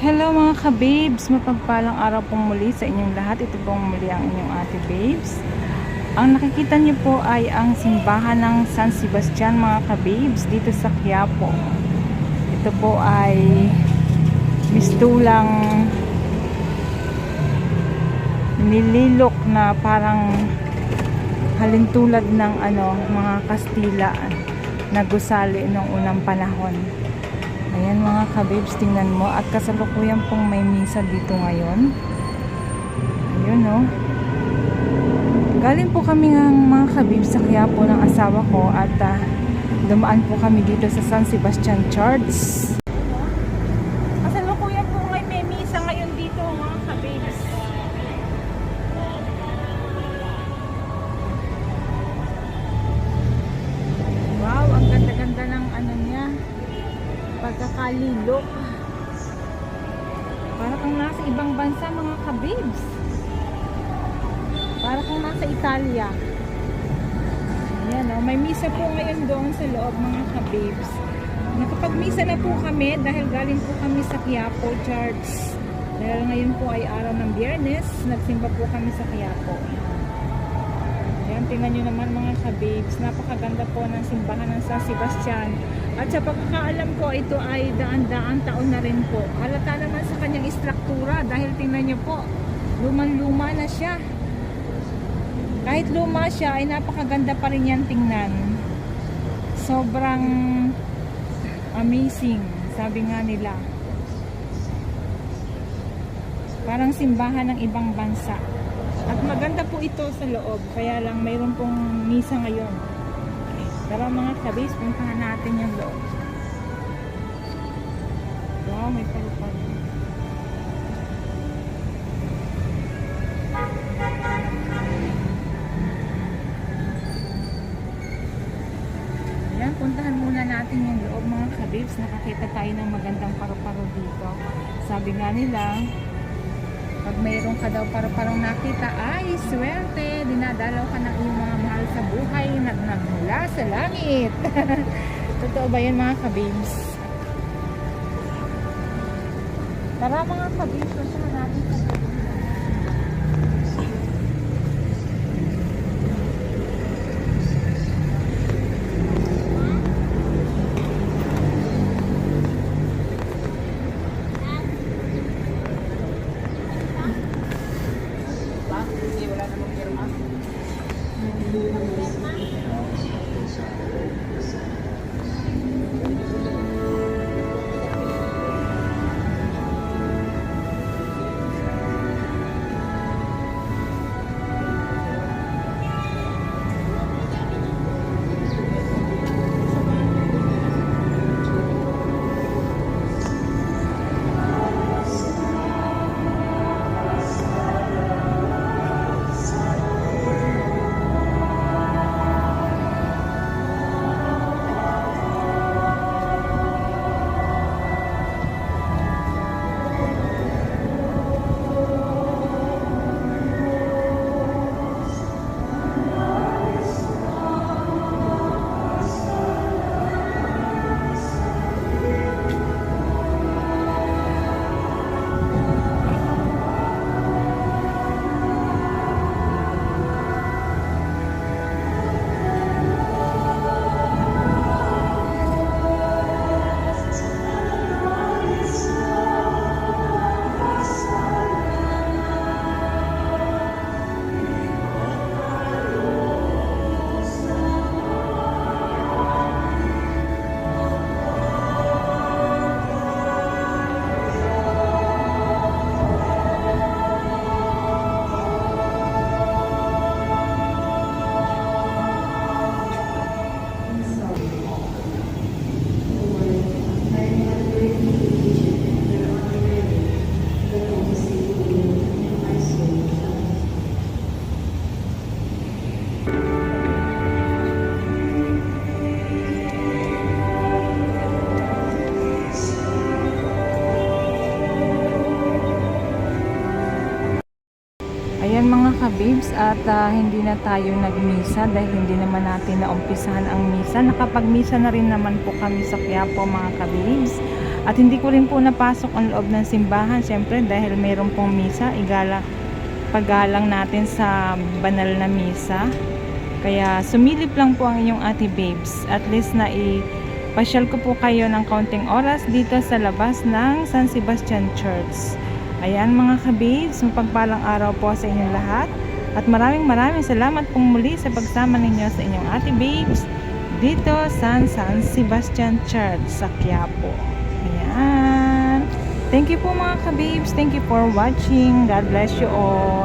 Hello mga ka-babes, mapagpalang araw pong muli sa inyong lahat. Ito pong muli ang inyong ate babes. Ang nakikita niyo po ay ang simbahan ng San Sebastian mga ka-babes dito sa Quiapo. Ito po ay mistulang nililok na parang halintulad ng ano mga Kastila na gusali noong unang panahon. Ayan mga kabibs, tingnan mo. At kasalukuyan pong may misa dito ngayon. Ayun no. Galing po kami ng mga kabibs sa Quiapo ng asawa ko at ah, dumaan po kami dito sa San Sebastian Church. Pagkakalilok. Para kang nasa ibang bansa mga kabibs. Para kang nasa Italia. Ayan o, may misa po ngayon doon sa loob mga kabibs. Nakapag-misa na po kami dahil galing po kami sa Quiapo Church. Dahil ngayon po ay araw ng biyernes, nagsimba po kami sa Quiapo. Ayan, tingnan nyo naman mga kabibs. Napakaganda po ng simbahan ng San Sebastian. At sa pagkakaalam ko, ito ay daan-daan taon na rin po. Halata naman sa kanyang istruktura dahil tingnan nyo po, lumang-luma na siya. Kahit luma siya, ay napakaganda pa rin yan tingnan. Sobrang amazing, sabi nga nila. Parang simbahan ng ibang bansa. At maganda po ito sa loob, kaya lang mayroon pong misa ngayon. Tara mga kabis, puntahan natin yung loob. Wow, may palupad. Ayan, puntahan muna natin yung loob mga kabibs. Nakakita tayo ng magandang paru-paro dito. Sabi nga nila, pag mayroon ka daw paru-parong nakita, ay swerte, dinadalaw ka ng iyong mga mahal sa buhay na nagmula sa langit. Totoo ba yan mga kabibs? Tara mga kabibs, puntahan natin sa loob. At ah, hindi na tayo nagmisa dahil hindi naman natin naumpisahan ang misa. Nakapagmisa na rin naman po kami sa Quiapo mga kabibs. At hindi ko rin po napasok ang loob ng simbahan. Siyempre dahil mayroon pong misa. Igala, paggalang natin sa banal na misa. Kaya sumilip lang po ang inyong ate babes. At least na i ko po kayo ng kaunting oras dito sa labas ng San Sebastian Church. Ayan mga kababes, mapagpalang araw po sa inyong lahat. At maraming maraming salamat pong muli sa pagsama ninyo sa inyong ate babes dito sa San Sebastian Church sa Quiapo. Ayan. Thank you po mga kababes. Thank you for watching. God bless you all.